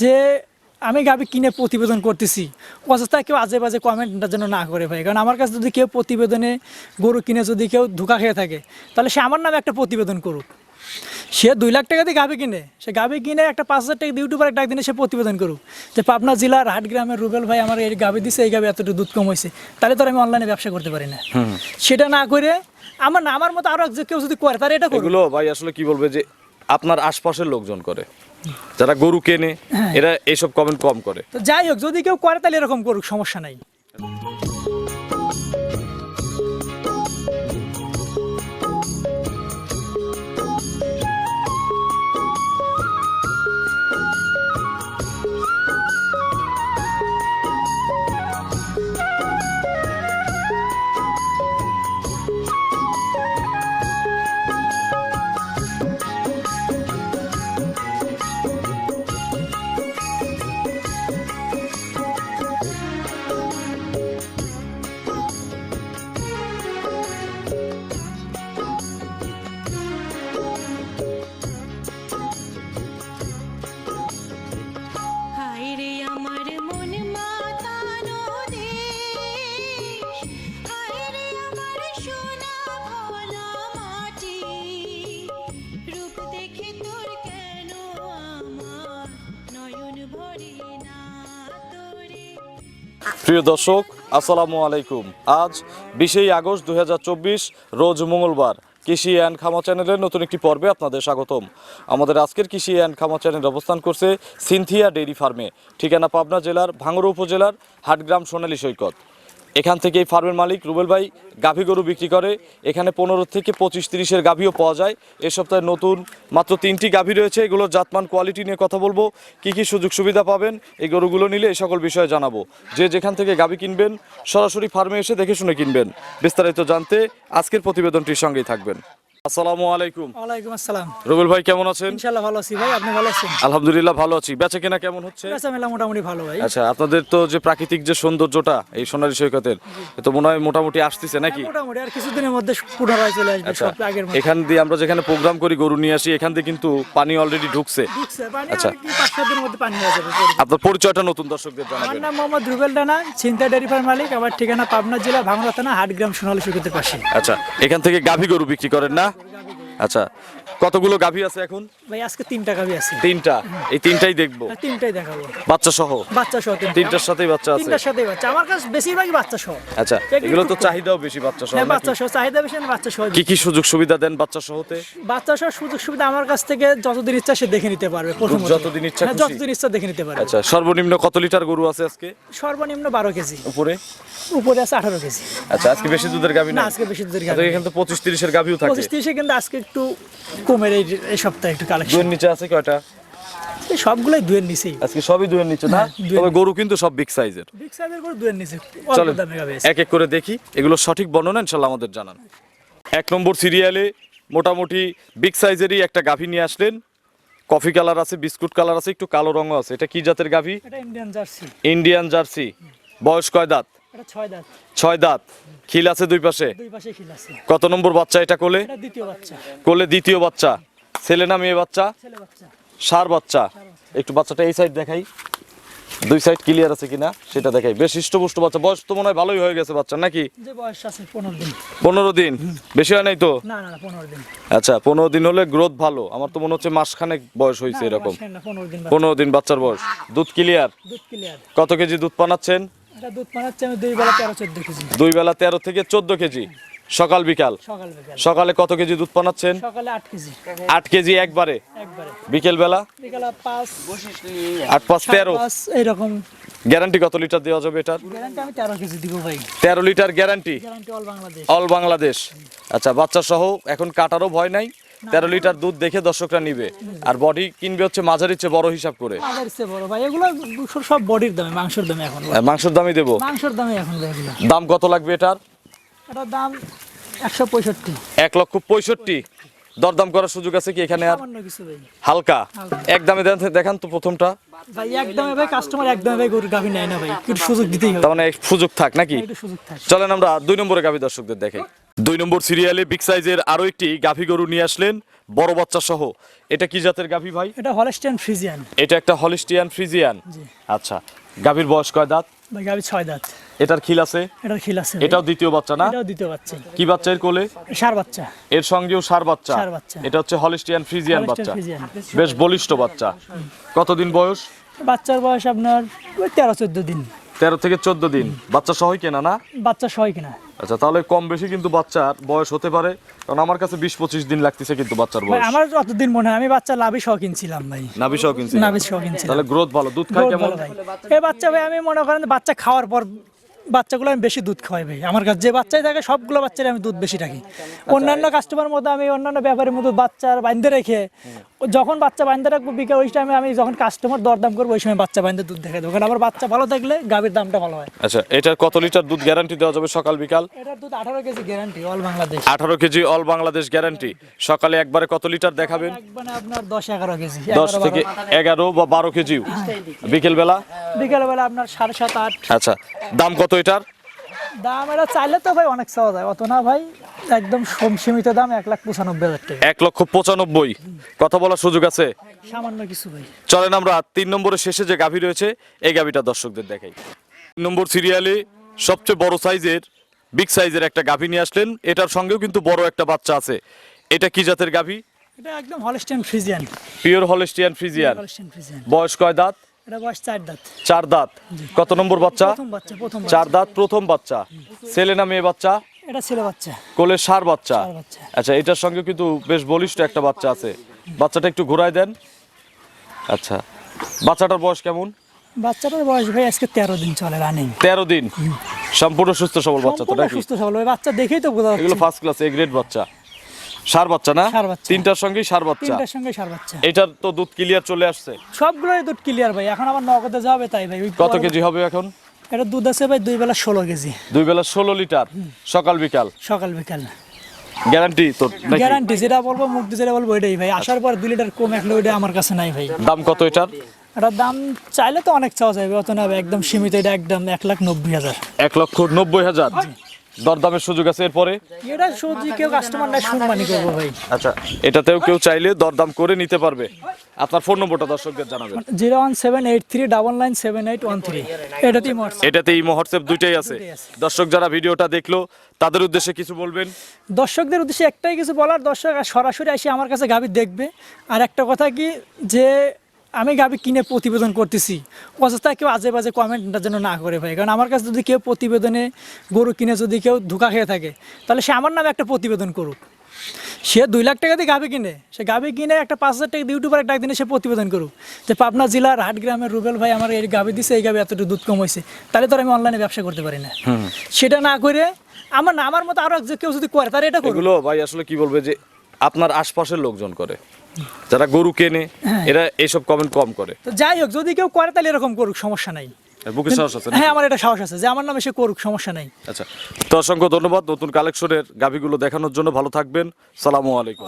যে আমি গাবি কিনে প্রতিবেদন করতেছি। অযথা কেউ আজে বাজে কমেন্টটা যেন না করে ভাই। কারণ আমার কাছে যদি কেউ প্রতিবেদনে গরু কিনে যদি কেউ ধোকা খেয়ে থাকে তাহলে সে আমার নামে একটা প্রতিবেদন করুক। সে দুই লাখ টাকা দিয়ে গাবি কিনে সে গাবি কিনে একটা পাঁচ হাজার টাকা ইউটিউবার ডাক দিনে সে প্রতিবেদন করুক। যে পাবনা জেলার হাট গ্রামের রুবেল ভাই আমার এই গাবি দিছে এই গাবি এতটুকু দুধ কম হয়েছে তাহলে তো আমি অনলাইনে ব্যবসা করতে পারি না। সেটা না করে আমার না আমার মতো আরও যে কেউ যদি করে তাহলে এটা এগুলো ভাই আসলে কি বলবে যে আপনার আশপাশের লোকজন করে। যারা গরু কেনে হ্যাঁ। এরা এসব কমেন্ট কম করে তো যাই হোক যদি কেউ করে তাহলে এরকম করুক সমস্যা নাই প্রিয় দর্শক, আসসালামু আলাইকুম। আজ বিশেই আগস্ট দু হাজার চব্বিশ, রোজ মঙ্গলবার কৃষি অ্যান্ড খামা চ্যানেলের নতুন একটি পর্বে আপনাদের স্বাগতম। আমাদের আজকের কৃষি অ্যান্ড খামা চ্যানেল অবস্থান করছে সিনথিয়া ডেইরি ফার্মে, ঠিকানা পাবনা জেলার ভাঙ্গুড়া উপজেলার হাটগ্রাম সোনালী সৈকত। এখান থেকে এই ফার্মের মালিক রুবেল ভাই গাভী গরু বিক্রি করে। এখানে পনেরো থেকে পঁচিশ তিরিশের গাভীও পাওয়া যায়। এ সপ্তাহে নতুন মাত্র তিনটি গাভী রয়েছে। এগুলোর জাতমান কোয়ালিটি নিয়ে কথা বলব। কি কি সুযোগ সুবিধা পাবেন এই গরুগুলো নিলে এই সকল বিষয়ে জানাব। যে যেখান থেকে গাভী কিনবেন, সরাসরি ফার্মে এসে দেখে শুনে কিনবেন। বিস্তারিত জানতে আজকের প্রতিবেদনটির সঙ্গেই থাকবেন। আসসালামু আলাইকুম। ওয়ালাইকুম আসসালাম। রুবেল ভাই কেমন আছেন? ইনশাল্লাহ ভালো আছি ভাই আপনি ভালো আছেন? আলহামদুলিল্লাহ ভালো আছি। বেচা কেনা কেমন হচ্ছে? বেচা মেলা মোটামুটি ভালো ভাই। আচ্ছা আপনাদের তো যে প্রাকৃতিক যে সৌন্দর্যটা এই সোনালী সৈকতের তো মনে হয় মোটামুটি আসতেছে নাকি? মোটামুটি আর কিছুদিনের মধ্যে পুনরায় চলে আসবে আচ্ছা সব আগের মতো। এখান দিয়ে আমরা যেখানে প্রোগ্রাম করি গরু নিয়ে আসি এখান দিয়ে কিন্তু পানি অলরেডি ঢুকছে। আচ্ছা। পাঁচ সাত দিনের মধ্যে পানি হয়ে যাবে আপনার পরিচয়টা নতুন দর্শকদের আমার নাম মোহাম্মদ রুবেল ডানা চিন্তা ডেয়ারি ফার্ম মালিক আমার ঠিকানা পাবনা জেলা ভাঙড়া থানা হাটগ্রাম সোনালী সুগতের পাশে। আচ্ছা এখান থেকে গাভী গরু বিক্রি করেন না? আচ্ছা কতগুলো গাভী আছে এখন? ভাই আজকে তিনটা গাভি আছে। তিনটা? এই তিনটাই দেখব। তিনটাই দেখাবো। বাচ্চা সহ বাচ্চা সহ তিনটার সাথেই বাচ্চা আছে? তিনটার সাথে বাচ্চা। আমার কাছে বেশিরভাগই বাচ্চা সহ আচ্ছা এগুলো তো চাহিদাও বেশি বাচ্চা সহ হ্যাঁ বাচ্চা সহ চাহিদা বেশি আমি বাচ্চা সহ কি কি সুযোগ সুবিধা দেন বাচ্চা সহতে বাচ্চা সহ সুযোগ সুবিধা আমার কাছ থেকে যতদিন ইচ্ছা সে দেখে নিতে পারবে প্রথমত। যতদিন ইচ্ছা হ্যাঁ, খুশি? যতদিন ইচ্ছা দেখে নিতে পারবে। আচ্ছা সর্বনিম্ন কত লিটার গরু আছে আজকে? সর্বনিম্ন বারো কেজি। উপরে? উপরে আছে আঠারো কেজি। আচ্ছা আজকে বেশি দুধের গাভী না না আজকে বেশি দূর আচ্ছা, এখানে তো পঁচিশ তিরিশের গাভীও থাকে। পঁচিশ তিরিশে কিন্তু আজকে একটু কমের এই এই সপ্তাহে একটু কালেকশন দুয়ের নিচে আছে কয়টা? এই সবগুলোই দুয়ের নিচেই। আজকে সবই দুয়ের নিচে না? হ্যাঁ, তবে গরু কিন্তু সব বিগ সাইজের বিগ সাইজের করে দুয়ের নিচে গাবে এক এক করে দেখি। এগুলো সঠিক বর্ণনা ইনশাল্লাহ আমাদের জানান। এক নম্বর সিরিয়ালে মোটামুটি বিগ সাইজেরই একটা গাভী নিয়ে আসলেন। কফি কালার আছে বিস্কুট কালার আছে একটু কালো রঙও আছে। এটা কি জাতের গাভী? এটা ইন্ডিয়ান জার্সি ইন্ডিয়ান জার্সি বয়স কয় দাঁত? এটা ছয় দাঁত। ছয় দাঁত। খিল আছে দুই পাশে? দুই পাশে খিল আছে। কত নম্বর বাচ্চা এটা কোলে? এটা দ্বিতীয় বাচ্চা। কোলে দ্বিতীয় বাচ্চা। ছেলে না মেয়ে বাচ্চা? ছেলে বাচ্চা। সার বাচ্চা। একটু বাচ্চাটা এই সাইড দেখাই। দুই সাইড ক্লিয়ার আছে কিনা সেটা দেখাই। বেশ হৃষ্টপুষ্ট বাচ্চা। বয়স তো মনে হয় ভালোই হয়ে গেছে বাচ্চা নাকি? পনেরো দিন। বেশি হয় নাই তো? আচ্ছা পনেরো দিন হলে গ্রোথ ভালো। আমার তো মনে হচ্ছে মাসখানেক বয়স হয়েছে এরকম। পনেরো দিন বাচ্চার বয়স। দুধ ক্লিয়ার কত কেজি দুধ পানাচ্ছেন এটা দুধ আমি দুই বেলা তেরো চোদ্দ কেজি। দুই বেলা তেরো থেকে চোদ্দ কেজি। সকাল বিকাল? সকাল বিকাল। সকালে কত কেজি দুধ পানাচ্ছেন সকালে আট কেজি। আট কেজি একবারে? একবারে। বিকেল বেলা বিকালে পাঁচ আট পাঁচ সাড়ে তেরো? পাঁচ এইরকম। গ্যারান্টি কত লিটার দেওয়া যাবে এটার? গ্যারান্টি আমি তেরো কেজি দিব ভাই। তেরো litre guarantee? Guarantee all Bangladesh. All Bangladesh. আচ্ছা বাচ্চা সহ এখন কাটারও ভয় নাই? তেরো লিটার দুধ দেখে দর্শকরা নিবে। আর বডি কিনবে হচ্ছে মাঝারির চেয়ে বড় হিসাব করে। আমাদের চেয়ে বড়। ভাই এগুলো সব বডির দামে মাংসের দামে এখন। আর মাংসের দামই দেবো। মাংসের দামে এখন দাম কত লাগবে এটার? এটার দাম একশো পঁয়ষট্টি। এক লক্ষ পঁয়ষট্টি। দরদাম করার সুযোগ আছে কি এখানে আর? হালকা। এক দামে দেন- দেখান তো প্রথমটা। ভাই ভাই কাস্টমার ভাই গাভি নেয় না ভাই। একটু সুযোগ দিতেই হবে। তার মানে সুযোগ থাক নাকি? সুযোগ থাকে। চলেন আমরা দুই নম্বরে গাভী দর্শকদের দেখাই। দুই নম্বর সিরিয়ালে বিগ সাইজের আরও একটি গাভী গরু নিয়ে আসলেন বড় বাচ্চা সহ। এটা কি জাতের গাভী ভাই? এটা হলিস্টিয়ান ফ্রিজিয়ান। এটা একটা হলিস্টিয়ান ফ্রিজিয়ান? জি। আচ্ছা গাভীর বয়স কয় দাঁত? ভাই ছয় দাঁত। এটার খিল আছে? এটার খিল আছে এটাও দ্বিতীয় বাচ্চা না? এটাও দ্বিতীয় বাচ্চা। কি বাচ্চা এর কোলে? সার বাচ্চা। এর সঙ্গেও সার বাচ্চা। ষাঁড় বাচ্চা। এটা হচ্ছে হলিস্টিয়ান ফ্রিজিয়ান বাচ্চা। বেশ বলিষ্ঠ বাচ্চা। কতদিন বয়স? বাচ্চার বয়স আপনার তেরো চোদ্দ দিন। তেরো থেকে চোদ্দ দিন। বাচ্চা সহই কেনা না? বাচ্চা সহই কিনা। আচ্ছা তাহলে কম বেশি কিন্তু বাচ্চার বয়স হতে পারে। কারণ আমার কাছে বিশ পঁচিশ দিন লাগতেছে কিন্তু বাচ্চার বয়স। আমার অতদিন মনে হয় আমি বাচ্চা লাভি সহ কিনছিলাম ভাই। নাভি সহ কিনছি নাভি সহ কিনছিলাম। তাহলে গ্রোথ ভালো। দুধ খায় কেমন? এই বাচ্চা ভাই আমি মনে করেন বাচ্চা খাওয়ার পর বাচ্চাগুলো আমি বেশি দুধ খাওয়াই ভাই। আমার কাছে যে বাচ্চাই থাকে সবগুলো বাচ্চারই আমি দুধ বেশি রাখি। অন্যান্য কাস্টমার মতো আমি অন্যান্য ব্যাপারের মতো বাচ্চার বাইন্ধে রেখে যখন বাচ্চা বাইন্ধে রাখব বিকেল ওই টাইমে আমি যখন কাস্টমার দরদাম করব ওই সময় বাচ্চা বাইন্ধে দুধ দেখে দেবো। কারণ আমার বাচ্চা ভালো থাকলে গাভীর দামটা ভালো হয়। আচ্ছা এটার কত লিটার দুধ গ্যারান্টি দেওয়া যাবে সকাল বিকাল? এটার দুধ আঠারো কেজি গ্যারান্টি অল বাংলাদেশ আঠারো কেজি অল বাংলাদেশ গ্যারান্টি সকালে একবারে কত লিটার দেখাবেন? আপনার দশ এগারো কেজি। দশ থেকে এগারো বা বারো কেজিও। বিকেল বেলা বিকেলবেলা আপনার সাড়ে সাত আট। আচ্ছা দাম কত এটার? দাম এটা চাইলে তো ভাই অনেক চাওয়া যায়। অত না ভাই একদম সম সীমিত দাম এক লাখ পঁচানব্বই হাজার টাকা। এক লক্ষ পঁচানব্বই। কথা বলার সুযোগ আছে? সামান্য কিছু ভাই। চলেন আমরা তিন নম্বরের শেষে যে গাভী রয়েছে এই গাভীটা দর্শকদের দেখাই। তিন নম্বর সিরিয়ালে সবচেয়ে বড় সাইজের বিগ সাইজের একটা গাভী নিয়ে আসলেন। এটার সঙ্গেও কিন্তু বড় একটা বাচ্চা আছে। এটা কি জাতের গাভী? এটা একদম Holstein Friesian. Pure Holstein Friesian. বয়স কয় দাঁত? এটা বয়স চার দাঁত। চার দাঁত। কত নম্বর বাচ্চা? প্রথম বাচ্চা প্রথম চার দাঁত প্রথম বাচ্চা। ছেলে না মেয়ে বাচ্চা? এটা ছেলে বাচ্চা। কোলে সার বাচ্চা। আচ্ছা এটার সঙ্গে কিন্তু বেশ বলিষ্ঠ একটা বাচ্চা আছে। বাচ্চাটা একটু দেন। আচ্ছা বাচ্চাটার বয়স কেমন? বাচ্চাটার বয়স ভাই আজকে তেরো দিন চলে রানিং তেরো দিন। সম্পূর্ণ সুস্থ সবল বাচ্চা তো সুস্থ সবল। বাচ্চা দেখেই তো বোঝা এগুলো ফার্স্ট ক্লাস এ গ্রেড বাচ্চা। সার বাচ্চা না। তিনটার সঙ্গেই সার বাচ্চা। তিনটার সঙ্গে সার বাচ্চা। এটার তো দুধ ক্লিয়ার চলে আসছে। সবগুলোই দুধ ক্লিয়ার ভাই এখন আমার নগদে যাবে তাই ভাই। কত কেজি হবে এখন? এটা দুধ আছে ভাই দুই বেলা ষোলো কেজি। দুই বেলা ষোলো লিটার। সকাল বিকাল? সকাল বিকাল। গ্যারান্টি তো গ্যারান্টি যেটা বলব মুখ যেটা বলব এটাই ভাই। আসার পর দুই লিটার কম একলে ওইটা আমার কাছে নাই ভাই। দাম কত এটার? এটার দাম চাইলে তো অনেক চাওয়া যাবে অত না একদম সীমিত এটা একদম এক লাখ নব্বই হাজার। এক লক্ষ নব্বই হাজার। দরদামের সুযোগ আছে এরপরে? এটা সবজি কেউ কাস্টমার নাই সম্মানই করব ভাই। আচ্ছা এটাতেও কেউ চাইলে দরদাম করে নিতে পারবে। আপনার ফোন নম্বরটা দর্শকদের জানাবেন। Zero one seven eight three double nine seven eight one three. এটাতে হোয়াটসঅ্যাপ দুইটাই আছে। দর্শক যারা ভিডিওটা দেখল তাদের উদ্দেশ্যে কিছু বলবেন? দর্শকদের উদ্দেশ্যে একটাই কিছু বলার দর্শক সরাসরি এসে আমার কাছে গাভী দেখবে। আর একটা কথা কি যে আমি গাভী কিনে প্রতিবেদন করতেছি। অযথা কেউ আজে বাজে কমেন্টটার জন্য না করে ভাই। কারণ আমার কাছে যদি কেউ প্রতিবেদনে গরু কিনে যদি কেউ ধোকা খেয়ে থাকে তাহলে সে আমার নামে একটা প্রতিবেদন করুক। সে দুই লাখ টাকা দিয়ে গাভী কিনে সে গাভী কিনে একটা পাঁচ হাজার টাকা ইউটিউবার একটা দিনে সে প্রতিবেদন করুক। যে পাবনা জেলার হাট গ্রামের রুবেল ভাই আমার এই গাভী দিছে এই গাভী এতটুকু দুধ কম হয়েছে তাহলে তো আমি অনলাইনে ব্যবসা করতে পারি না। সেটা না করে আমার আমার মতো আরও কেউ যদি করে তাহলে এটা করুক। ভাই আসলে কি বলবে যে আপনার আশপাশের লোকজন করে। যারা গরু কেনে হ্যাঁ। এরা এইসব কমেন্ট কম করে। তো যাই হোক যদি কেউ করে তাহলে এরকম করুক সমস্যা নাই। বুকে সাহস আছে হ্যাঁ আমার এটা সাহস আছে যে আমার নামে সে করুক সমস্যা নাই। আচ্ছা তো অসংখ্য ধন্যবাদ নতুন কালেকশনের গাভিগুলো দেখানোর জন্য। ভালো থাকবেন। সালামু আলাইকুম।